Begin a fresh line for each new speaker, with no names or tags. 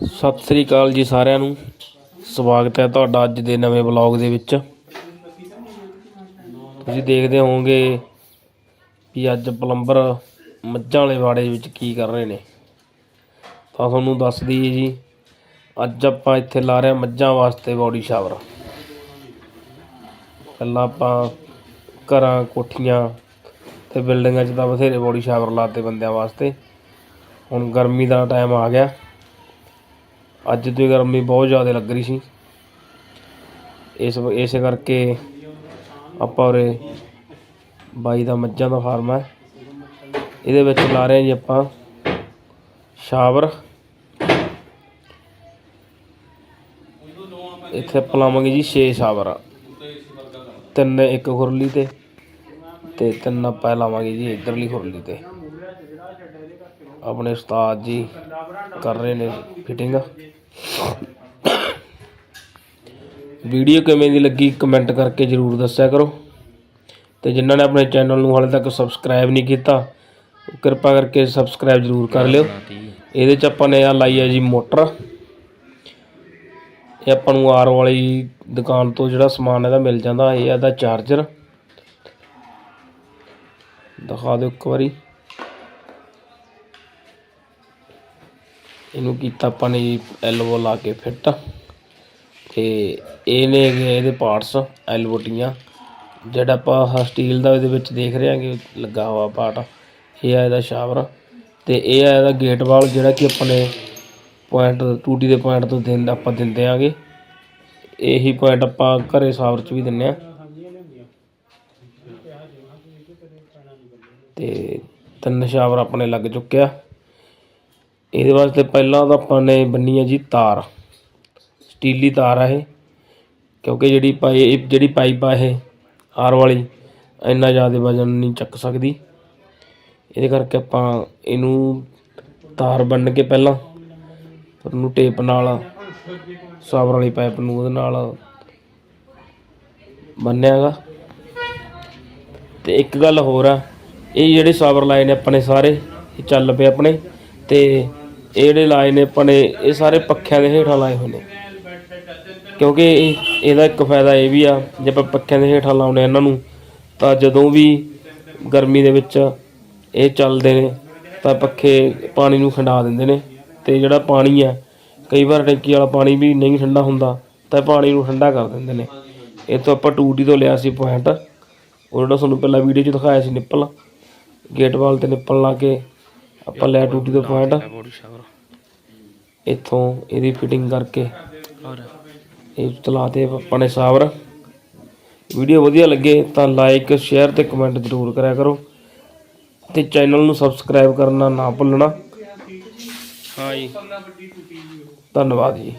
ਸਤਿ ਸ੍ਰੀ ਅਕਾਲ ਜੀ ਸਾਰਿਆਂ ਨੂੰ। ਸਵਾਗਤ ਹੈ ਤੁਹਾਡਾ ਅੱਜ ਦੇ ਨਵੇਂ ਵਲੌਗ ਦੇ ਵਿੱਚ। ਤੁਸੀਂ ਦੇਖਦੇ ਹੋਵੋਗੇ ਵੀ ਅੱਜ ਪਲੰਬਰ ਮੱਝਾਂ ਵਾਲੇ ਵਾੜੇ ਵਿੱਚ ਕੀ ਕਰ ਰਹੇ ਨੇ। ਤਾਂ ਤੁਹਾਨੂੰ ਦੱਸ ਦਈਏ ਜੀ, ਅੱਜ ਆਪਾਂ ਇੱਥੇ ਲਾ ਰਹੇ ਮੱਝਾਂ ਵਾਸਤੇ ਬੋਡੀ ਸ਼ਾਵਰ ਪਹਿਲਾਂ ਆਪਾਂ ਘਰਾਂ, ਕੋਠੀਆਂ ਤੇ ਬਿਲਡਿੰਗਾਂ 'ਚ ਤਾਂ ਬਥੇਰੇ ਬੋਡੀ ਸ਼ਾਵਰ ਲਾਤੇ ਬੰਦਿਆਂ ਵਾਸਤੇ। ਹੁਣ ਗਰਮੀ ਦਾ ਟਾਈਮ ਆ ਗਿਆ। ਅੱਜ ਦੀ ਗਰਮੀ ਬਹੁਤ ਜ਼ਿਆਦਾ ਲੱਗ ਰਹੀ ਸੀ। ਇਸ ਇਸੇ ਕਰਕੇ ਆਪਾਂ ਉਰੇ ਬਾਈ ਦਾ ਮੱਝਾਂ ਦਾ ਫਾਰਮ ਹੈ। ਇਹਦੇ ਵਿੱਚ ਲਾ ਰਹੇ ਹਾਂ ਜੀ ਆਪਾਂ ਸ਼ਾਵਰ। ਇੱਥੇ ਆਪਾਂ ਲਾਵਾਂਗੇ ਜੀ 6 ਸ਼ਾਵਰ। ਤਿੰਨ ਇੱਕ ਖੁਰਲੀ ਤੇ ਤੇ ਤਿੰਨ ਆਪਾਂ ਲਾਵਾਂਗੇ ਜੀ ਇਧਰਲੀ ਖੁਰਲੀ ਤੇ। ਆਪਣੇ ਉਸਤਾਦ ਜੀ ਕਰ ਰਹੇ ਨੇ ਫਿਟਿੰਗ ਵੀਡੀਓ ਕਿਵੇਂ ਦੀ ਲੱਗੀ ਕਮੈਂਟ ਕਰਕੇ ਜਰੂਰ ਦੱਸਿਆ ਕਰੋ। ਤੇ ਜਿਨ੍ਹਾਂ ਨੇ ਆਪਣੇ ਚੈਨਲ ਨੂੰ ਹਾਲੇ ਤੱਕ ਸਬਸਕ੍ਰਾਈਬ ਨਹੀਂ ਕੀਤਾ, ਕਿਰਪਾ ਕਰਕੇ ਸਬਸਕ੍ਰਾਈਬ ਜਰੂਰ ਕਰ ਲਿਓ। ਇਹਦੇ ਚ ਆਪਾਂ ਨੇ ਆ ਲਾਈ ਹੈ ਜੀ ਮੋਟਰ। ਇਹ ਆਪਾਂ ਨੂੰ ਆਰ ਵਾਲੀ ਦੁਕਾਨ ਤੋਂ ਜਿਹੜਾ ਸਮਾਨ ਇਹਦਾ ਮਿਲ ਜਾਂਦਾ, ਇਹ ਇਹਦਾ ਚਾਰਜਰ ਦਿਖਾ ਦਿਓ ਇੱਕ ਵਾਰੀ। ਇਹਨੂੰ ਕੀਤਾ ਆਪਾਂ ਨੇ ਐਲਵੋ ਲਾ ਕੇ ਫਿੱਟ ਤੇ ਇਹ ਨੇ ਇਹਦੇ ਪਾਰਟਸ ਐਲਵੋਟੀਆਂ ਜਿਹੜਾ ਆਪਾਂ ਸਟੀਲ ਦਾ ਇਹਦੇ ਵਿੱਚ ਦੇਖ ਰਹੇ ਹਾਂ ਕਿ ਲੱਗਾ ਹੋਇਆ ਪਾਰਟ ਇਹ ਆ ਇਹਦਾ ਸ਼ਾਵਰ ਤੇ ਇਹ ਆ ਇਹਦਾ ਗੇਟ ਵਾਲ ਜਿਹੜਾ ਕਿ ਆਪਣੇ ਪੁਆਇੰਟ ਟੂਟੀ ਦੇ ਪੁਆਇੰਟ ਤੋਂ ਦਿੰਦ, ਆਪਾਂ ਦਿੰਦੇ ਆਂਗੇ ਇਹੀ ਪੁਆਇੰਟ ਆਪਾਂ ਘਰੇ ਸ਼ਾਵਰ 'ਚ ਵੀ ਦਿੰਨੇ ਆ। ਤੇ ਤਿੰਨ ਸ਼ਾਵਰ ਆਪਣੇ ਲੱਗ ਚੁੱਕਿਆ ਇਹਦੇ ਵਾਸਤੇ ਪਹਿਲਾਂ ਤਾਂ ਆਪਾਂ ਨੇ ਬੰਨੀ ਹੈ ਜੀ ਤਾਰ। ਸਟੀਲੀ ਤਾਰ ਆ ਇਹ। ਕਿਉਂਕਿ ਜਿਹੜੀ ਪਾਈ, ਇਹ ਜਿਹੜੀ ਪਾਈਪ ਆ ਇਹ, ਆਰ ਵਾਲੀ, ਇੰਨਾ ਜ਼ਿਆਦਾ ਵਜ਼ਨ ਨਹੀਂ ਚੱਕ ਸਕਦੀ। ਇਹਦੇ ਕਰਕੇ ਆਪਾਂ ਇਹਨੂੰ ਤਾਰ ਬੰਨ ਕੇ ਪਹਿਲਾਂ ਉਹਨੂੰ ਟੇਪ ਨਾਲ ਸਾਬਰ ਵਾਲੀ ਪਾਈਪ ਨੂੰ ਉਹਦੇ ਨਾਲ ਬੰਨਿਆਗਾ ਤੇ ਇੱਕ ਗੱਲ ਹੋਰ ਆ, ਇਹ ਜਿਹੜੇ ਸਾਬਰ ਲਾਏ ਨੇ ਆਪਣੇ ਸਾਰੇ, ਇਹ ਚੱਲ ਪਏ ਆਪਣੇ। ਤੇ ਇਹ ਜਿਹੜੇ ਲਾਏ ਨੇ ਆਪਾਂ ਨੇ, ਇਹ ਸਾਰੇ ਪੱਖਿਆਂ ਦੇ ਹੇਠਾਂ ਲਾਏ ਹੋਏ ਨੇ। ਕਿਉਂਕਿ ਇਹ, ਇਹਦਾ ਇੱਕ ਫਾਇਦਾ ਇਹ ਵੀ ਆ, ਜੇ ਆਪਾਂ ਪੱਖਿਆਂ ਦੇ ਹੇਠਾਂ ਲਾਉਨੇ ਇਹਨਾਂ ਨੂੰ, ਤਾਂ ਜਦੋਂ ਵੀ ਗਰਮੀ ਦੇ ਵਿੱਚ ਇਹ ਚੱਲਦੇ ਨੇ, ਤਾਂ ਪੱਖੇ ਪਾਣੀ ਨੂੰ ਖੰਡਾ ਦਿੰਦੇ ਨੇ। ਤੇ ਜਿਹੜਾ ਪਾਣੀ ਆ, ਕਈ ਵਾਰ ਟੈਂਕੀ ਵਾਲਾ ਪਾਣੀ ਵੀ ਨਹੀਂ ਠੰਡਾ ਹੁੰਦਾ, ਤਾਂ ਪਾਣੀ ਨੂੰ ਠੰਡਾ ਕਰ ਦਿੰਦੇ ਨੇ। ਇਹ ਤੋਂ ਆਪਾਂ ਟੂਟੀ ਤੋਂ ਲਿਆ ਸੀ ਪੁਆਇੰਟ ਉਹ ਜਿਹੜਾ ਤੁਹਾਨੂੰ ਪਹਿਲਾਂ ਵੀਡੀਓ 'ਚ ਦਿਖਾਇਆ ਸੀ, ਨਿੱਪਲ। ਗੇਟ ਵਾਲ ਤੇ ਨਿੱਪਲ ਲਾ ਕੇ ਆਪਾਂ ਲਿਆ ਟੂਟੀ ਤੋਂ ਪੁਆਇੰਟ ਇੱਥੋਂ ਇਹਦੀ ਫਿਟਿੰਗ ਕਰਕੇ ਇਹ ਚਲਾਤੇ ਆਪਾਂ ਨੇ ਸਾਵਰ ਵੀਡੀਓ ਵਧੀਆ ਲੱਗੇ ਤਾਂ ਲਾਈਕ ਸ਼ੇਅਰ ਤੇ ਕਮੈਂਟ ਜ਼ਰੂਰ ਕਰਿਆ ਕਰੋ। ਤੇ ਚੈਨਲ ਨੂੰ ਸਬਸਕ੍ਰਾਈਬ ਕਰਨਾ ਨਾ ਭੁੱਲਣਾ। ਹਾਂ ਜੀ। ਧੰਨਵਾਦ ਜੀ।